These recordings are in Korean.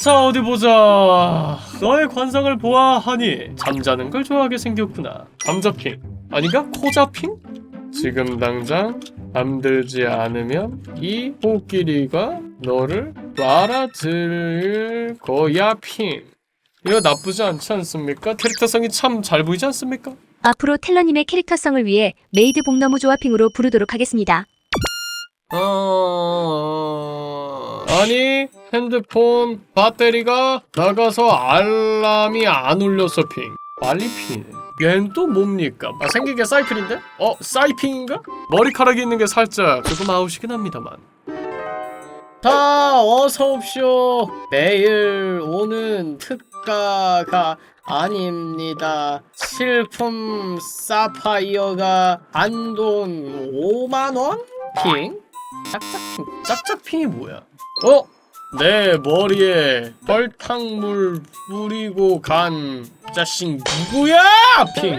자 어디 보자 너의 관상을 보아하니 잠자는 걸 좋아하게 생겼구나 잠자핑 아닌가? 코자핑? 지금 당장 잠들지 않으면 이 코끼리가 너를 알아들 거야 핑 이거 나쁘지 않지 않습니까? 캐릭터성이 참 잘 보이지 않습니까? 앞으로 텔러님의 캐릭터성을 위해 메이드 복너무 조합핑으로 부르도록 하겠습니다. 어... 아니 핸드폰 배터리가 나가서 알람이 안 울려서 핑 빨리 핑 얘는 또 뭡니까? 아, 생긴 게 사이클인데? 어? 사이핑인가? 머리카락이 있는 게 살짝 조금 아우시긴 합니다만 자 어서 옵쇼 매일 오는 특가가 아닙니다 실품 사파이어가 한돈 5만원? 핑? 짝짝핑 짝짝핑이 뭐야? 어? 내 머리에 설탕물 뿌리고 간 자식 누구야? 핑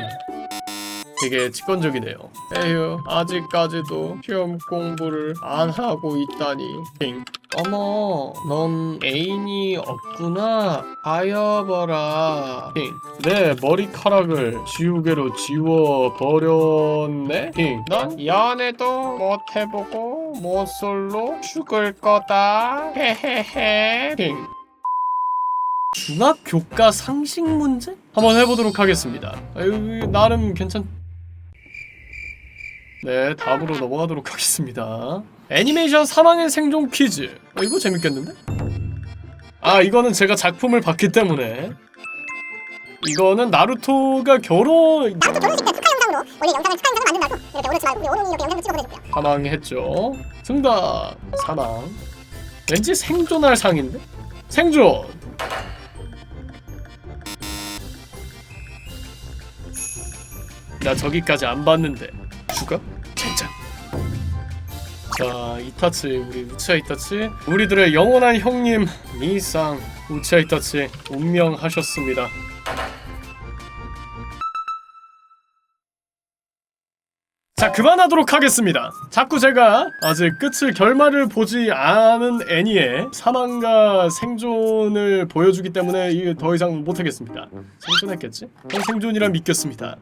되게 직관적이네요. 에휴, 아직까지도 시험 공부를 안 하고 있다니. 핑. 어머, 넌 애인이 없구나. 가여봐라. 핑. 내 머리카락을 지우개로 지워버렸네? 핑. 난이 안에도 못 해보고 못솔로 죽을 거다. 헤헤헤. 핑. 중학 교과 상식 문제? 한번 해보도록 하겠습니다. 아유, 나름 괜찮. 네, 다음으로 넘어가도록 하겠습니다. 애니메이션 사망의 생존 퀴즈. 어, 이거 재밌겠는데? 아, 이거는 제가 작품을 봤기 때문에. 이거는 나루토가 결혼. 사망했죠. 정답 사망. 왠지 생존할 상인데? 생존. 나 저기까지 안 봤는데 죽어? 자 이타치 우리 우치아 이타치 우리들의 영원한 형님 미상 우치아 이타치 운명하셨습니다. 자 그만하도록 하겠습니다 자꾸 제가 아직 끝을 결말을 보지 않은 애니의 사망과 생존을 보여주기 때문에 더 이상 못하겠습니다 생존했겠지? 형 생존이라 믿겠습니다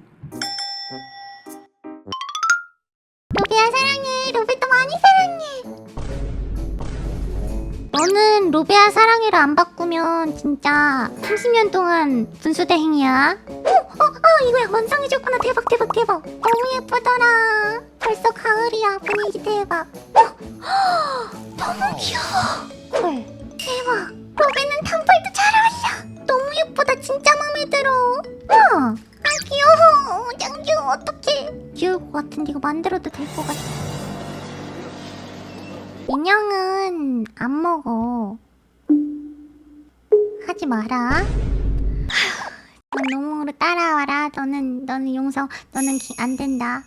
너는 로비야 사랑해를 안 바꾸면 진짜 30년 동안 분수대행이야. 어, 어, 어, 이거야 완성해줬구나. 대박, 대박, 대박. 너무 예쁘더라. 벌써 가을이야. 분위기 대박. 어, 헉, 너무 귀여워. 헐, 대박. 로비는 탐펄도 잘 어울려. 너무 예쁘다. 진짜 마음에 들어. 어, 아 귀여워. 짱 귀여워. 어떡해. 귀여울 것 같은데 이거 만들어도 될 것 같아. 인형은 안 먹어. 하지 마라. 넌 농으로 따라와라. 너는 너는 용서 너는 기, 안 된다.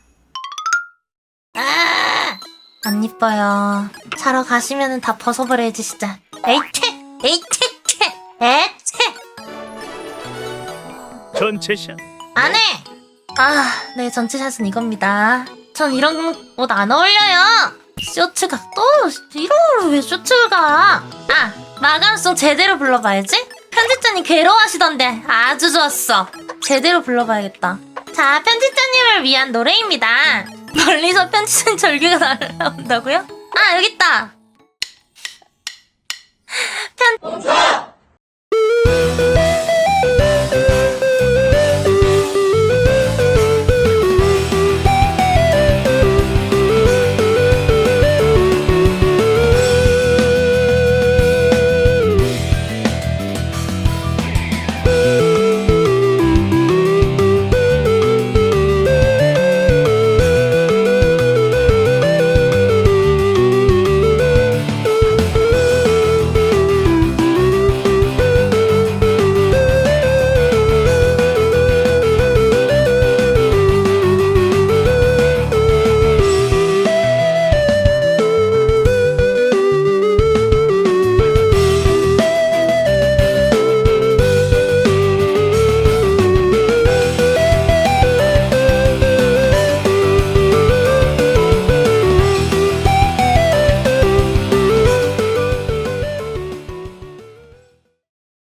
안 이뻐요. 자러 가시면은 다 벗어버려야지 진짜. 에이채, 에이채, 채, 에채. 전체 샷 안 해. 아, 네 전체 샷은 이겁니다. 전 이런 옷 안 어울려요. 쇼츠가 또 이런 걸왜 쇼츠가? 아 마감송 제대로 불러봐야지. 편집자님 괴로워하시던데 아주 좋았어. 제대로 불러봐야겠다. 자 편집자님을 위한 노래입니다. 멀리서 편집자님 절규가 날라온다고요? 아 여기 있다. 편. 멈춰!